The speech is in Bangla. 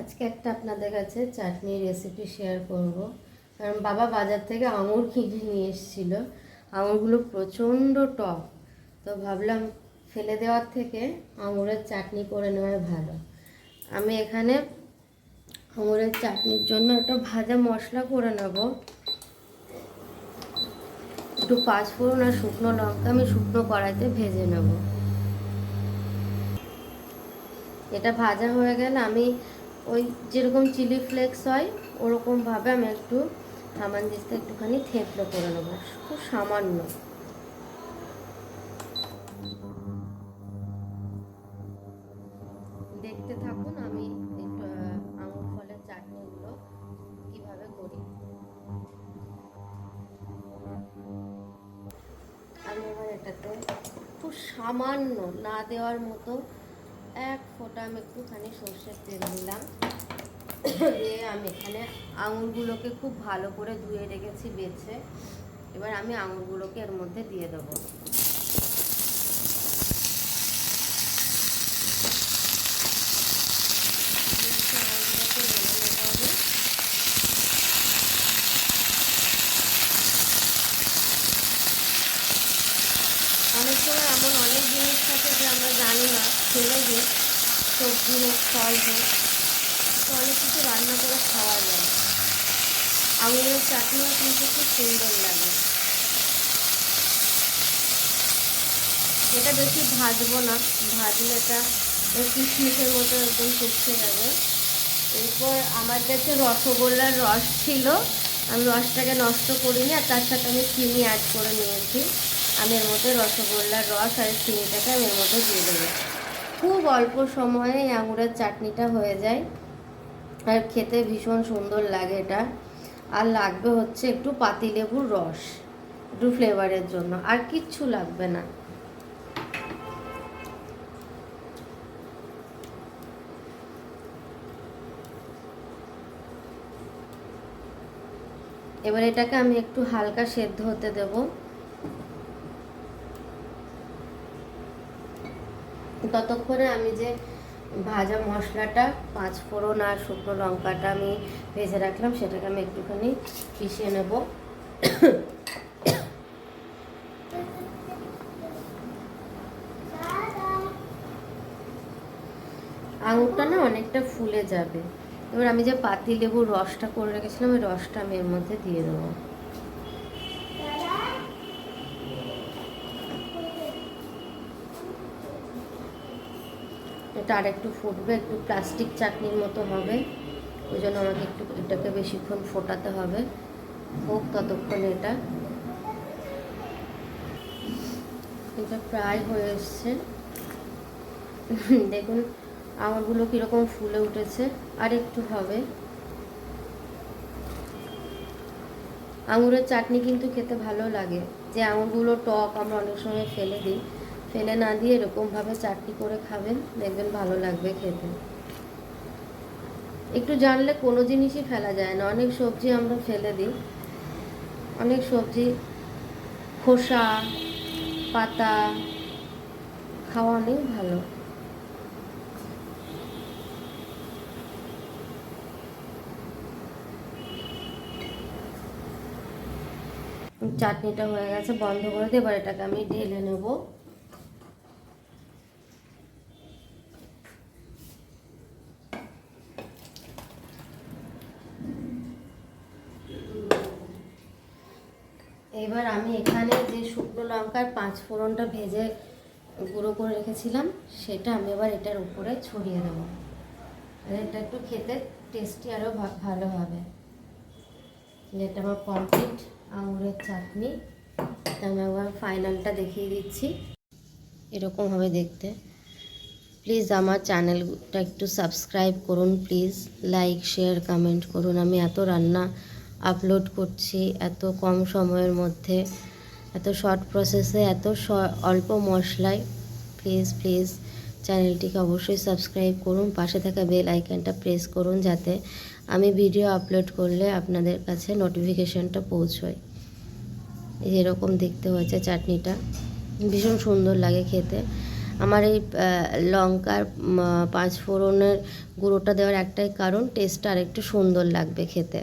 আজকে একটা আপনাদের কাছে চাটনির রেসিপি শেয়ার করব। কারণ বাবা বাজার থেকে আঙুর কিনে নিয়ে এসেছিল। আঙুরগুলো প্রচণ্ড টক। তো ভাবলাম ফেলে দেওয়ার থেকে আঙুরের চাটনি করে নেওয়াই ভালো। আমি এখানে আঙুরের চাটনির জন্য একটা ভাজা মশলা করে নেব। একটু পাঁচফোড়ন আর শুকনো লঙ্কা আমি শুকনো কড়াইতে ভেজে নেব। এটা ভাজা হয়ে গেলে আমি ওই যেরকম চিলি ফ্লেক্স হয় ওরকমভাবে আমি একটু হামান দিস্তে একটুখানি থেতলো করে নেব। খুব সামান্য। দেখতে থাকুন আমি আঙুর ফলের চাটনিগুলো কীভাবে করি। আমি এবার এটাতে খুব সামান্য না দেওয়ার মতো এক ফোঁটা আমি একটুখানি সর্ষের তেল দিলাম। দিয়ে আমি এখানে আঙুরগুলোকে খুব ভালো করে ধুয়ে রেখেছি, বেছে। এবার আমি আঙুরগুলোকে এর মধ্যে দিয়ে দেবো আঙুরগুলোকে নেড়ে নেব আমি। অনেক সময় এমন অনেক জিনিস থাকে যে আমরা জানি না ফেলে দিই সবজি হোক ফল হোক অনেক কিছু রান্না করে খাওয়া যায়। আঙুরের চাটনিও কিন্তু খুব সুন্দর লাগে। এটা বেশি ভাজবো না। ভাজলে এটা কিশমিশের মতো একদম শুকিয়ে যাবে। এরপর আমার কাছে রসগোল্লার রস ছিল। আমি রসটাকে নষ্ট করিনি আর তার সাথে আমি চিনি অ্যাড করে নিয়েছি। আমি এর মধ্যে রসগোল্লার রস আর চিনিটাকে আমি এর মধ্যে দিয়ে দেবো। খুব অল্প সময়ে আঙুরের চাটনিটা হয়ে যায়। আর খেতে ভীষণ সুন্দর লাগে এটা। আর লাগবে হচ্ছে একটু পাতিলেবুর রস, একটু ফ্লেভারের জন্য। আর কিচ্ছু লাগবে না। এবার এটাকে আমি একটু হালকা সেদ্ধ হতে দেব। ততক্ষণে আমি যে ভাজা মশলাটা, পাঁচ ফোড়ন আর শুকনো লঙ্কাটা আমি ভেজে রাখলাম, সেটাকে আমি একটুখানি পিষিয়ে নেব। আঙুরটা না অনেকটা ফুলে যাবে। এবার আমি যে পাতি লেবুর রসটা করে রেখেছিলাম, ওই রসটা আমি এর মধ্যে দিয়ে দেবো। এটা আর একটু ফুটবে, একটু প্লাস্টিক চাটনির মতো হবে। ওই জন্য আমাকে একটু এটাকে বেশিক্ষণ ফোটাতে হবে। হোক ততক্ষণ এটা। এটা প্রায় হয়ে এসছে। দেখুন আঙুরগুলো কীরকম ফুলে উঠেছে। আর একটু হবে। আঙুরের চাটনি কিন্তু খেতে ভালো লাগে। যে আঙুরগুলো টক আমরা অনেক সময় ফেলে দিই। ফেলে না দিয়ে এরকমভাবে চাটনি করে খাবেন, দেখবেন ভালো লাগবে খেতে। একটু জানলে কোনো জিনিসই ফেলা যায় না। অনেক সবজি আমরা ফেলে দিই। অনেক সবজি, খোসা, পাতা, খাওয়া অনেক ভালো। চাটনিটা হয়ে গেছে, বন্ধ করে দিয়ে এবার এটাকে আমি ঢেলে নেব। এবার আমি এখানে যে শুকনো লঙ্কার পাঁচ ফোড়নটা ভেজে গুঁড়ো করে রেখেছিলাম, সেটা আমি এবার এটার উপরে ছড়িয়ে দেবো। এটা একটু খেতে টেস্টি আরও ভালো হবে। এটা আমার কমপ্লিট আঙুরের চাটনি। আমি একবার ফাইনালটা দেখিয়ে দিচ্ছি। এরকম হবে দেখতে। প্লিজ আমার চ্যানেলটা একটু সাবস্ক্রাইব করুন প্লিজ লাইক শেয়ার কমেন্ট করুন। আমি এত রান্না আপলোড করছি এত কম সময়ের মধ্যে, এত শর্ট প্রসেসে এত অল্প মশলায়। প্লিজ প্লিজ চ্যানেলটিকে অবশ্যই সাবস্ক্রাইব করুন, পাশে থাকা বেল আইকনটা প্রেস করুন যাতে আমি ভিডিও আপলোড করলে আপনাদের কাছে নোটিফিকেশনটা পৌঁছয়। এরকম দেখতে হয়েছে চাটনিটা। ভীষণ সুন্দর লাগে খেতে। আমার এই লঙ্কার পাঁচ ফোড়নের গুঁড়োটা দেওয়ার একটাই কারণ টেস্টটা আরেকটু সুন্দর লাগবে খেতে।